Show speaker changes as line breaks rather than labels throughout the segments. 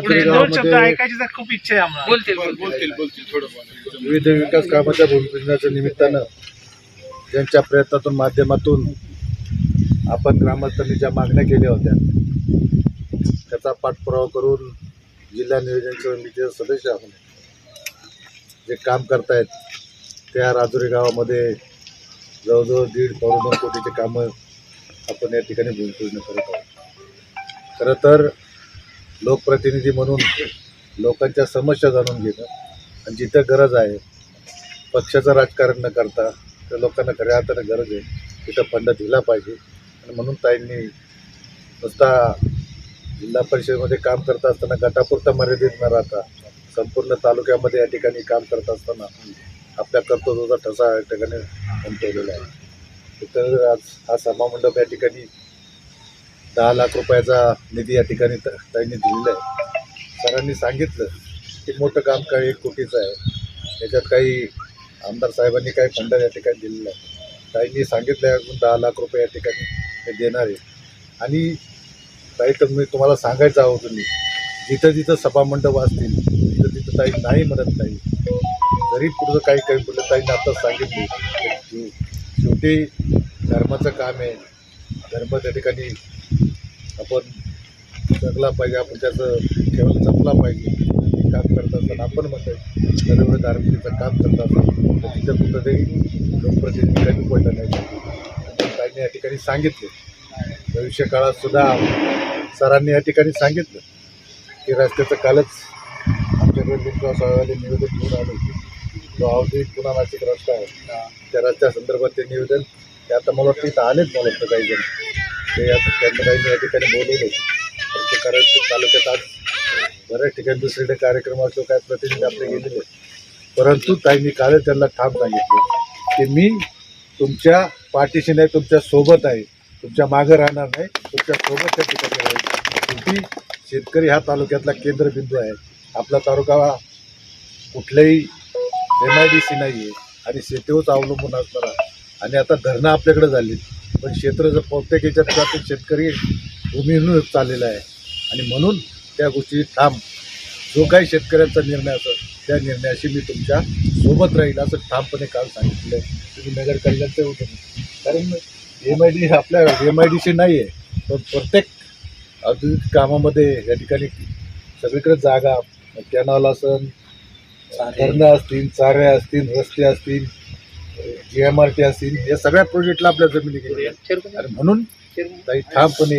पुढे
दोन शब्द
गावामध्ये
ऐकायची तर खूप इच्छा आहे आम्हाला.
बोलतील बोलतील.
विविध विकास कामाच्या भूमिपूजनाच्या निमित्तानं ज्यांच्या प्रयत्नातून माध्यमातून आपण ग्रामस्थांनी ज्या मागण्या केल्या होत्या त्याचा पाठपुरावा करून जिल्हा नियोजन समितीचे सदस्य आपण जे काम करतायत त्या राजुरी गावामध्ये जवळजवळ दीड पावणे दोन कोटीचे कामं आपण या ठिकाणी भूमिपूजन करत आहोत. खरं तर लोकप्रतिनिधी म्हणून लोकांच्या समस्या जाणून घेणं आणि जिथं गरज आहे पक्षाचं राजकारण न करता तर लोकांना खऱ्या अर्थानं गरज आहे तिथं फंड दिला पाहिजे. आणि म्हणून ताईंनी नुसता जिल्हा परिषदेमध्ये काम करत असताना गटापुरता मर्यादित न राहता संपूर्ण तालुक्यामध्ये या ठिकाणी काम करत असताना आपल्या कर्तृत्वाचा ठसा या ठिकाणी उमटवलेला आहे. तिथं आज हा सभामंडप या ठिकाणी दहा लाख रुपयाचा निधी या ठिकाणी त- ताईंनी दिलेला आहे. सरांनी सांगितलं की मोठं काम काय एक कोटीचं आहे. त्याच्यात काही आमदार साहेबांनी काही फंड या ठिकाणी दिलेलं आहे. ताईंनी सांगितलं आहे अजून दहा लाख रुपये या ठिकाणी हे देणार आहे. आणि ताई तर मी तुम्हाला सांगायचं आहोत तुम्ही जिथं जिथं सभामंडप असतील तिथं तिथं ताई नाही म्हणत नाही जरी पुढचं काही काही बोललं ताईंनी आत्ताच सांगितली शेवटी धर्माचं काम आहे. धर्म त्या ठिकाणी आपण जगला पाहिजे आपण त्याचं ठेवायला जपला पाहिजे. काम करत असताना आपण म्हणतो सर्व धार्मिकीचं काम करत असताना तर तिथं कुठं तरी लोकप्रतिनिधी कमी पडलं नाही. ताईंनी या ठिकाणी सांगितले. भविष्य काळात सुद्धा सरांनी या ठिकाणी सांगितलं की रस्त्याचं कालच आमच्याकडे लिंगाव साहेबांनी निवेदन घेऊन आलं जो अवधी पुन्हा नाशिक रस्ता आहे त्या रस्त्या संदर्भात ते निवेदन ते आता मला वाटतं इथं आलेच मला वाटतं काही जण. ते आता त्यांना काही या ठिकाणी बोलवलं. होतं ते कारण तालुक्यात आज बऱ्याच ठिकाणी दुसरीकडे कार्यक्रम असलो काय प्रतिनिधी आपले गेलेले परंतु ताईंनी काल त्यांना ठाम सांगितलं. की मी तुमच्या पाठीशी नाही तुमच्यासोबत आहे. तुमच्या मागं राहणार नाही. तुमच्यासोबत त्या ठिकाणी राहील. शेवटी शेतकरी हा तालुक्यातला केंद्रबिंदू आहे. आपला तालुका कुठल्याही एम आय डी सी नाही आहे आणि शेतीवरच अवलंबून असणारा. आणि आता धरणं आपल्याकडे झाली पण क्षेत्र जर प्रत्येक याच्यात जातील शेतकरी भूमीहून चाललेला आहे. आणि म्हणून त्या गोष्टी ठाम. जो काही शेतकऱ्यांचा निर्णय असेल त्या निर्णयाशी मी तुमच्यासोबत राहील असं ठामपणे काल सांगितलं. तुम्ही नगर कल्याणचं होतं. कारण एम आय डी आपल्या एम आय डी सी नाही आहे. पण प्रत्येक औद्योगिक कामामध्ये या ठिकाणी सगळीकडे जागा कॅनॉल असन धरणं असतील चाऱ्या असतील रस्ते असतील जी एम आर टी असतील या सगळ्या प्रोजेक्टला आपल्या जमिनी गेल्या. आणि म्हणून काही ठामपणे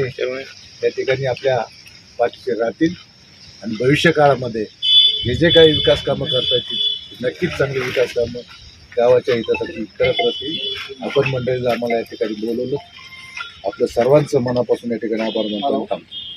या ठिकाणी आपल्या पाठीशी राहतील. आणि भविष्य काळामध्ये जे जे काही विकास कामं करता येतील नक्कीच चांगली विकास कामं गावाच्या हितासाठी करत राहतील. आपण मंडळीला आम्हाला या ठिकाणी बोलवलं. आपलं सर्वांचं मनापासून या ठिकाणी आभार मानतो थांबतो.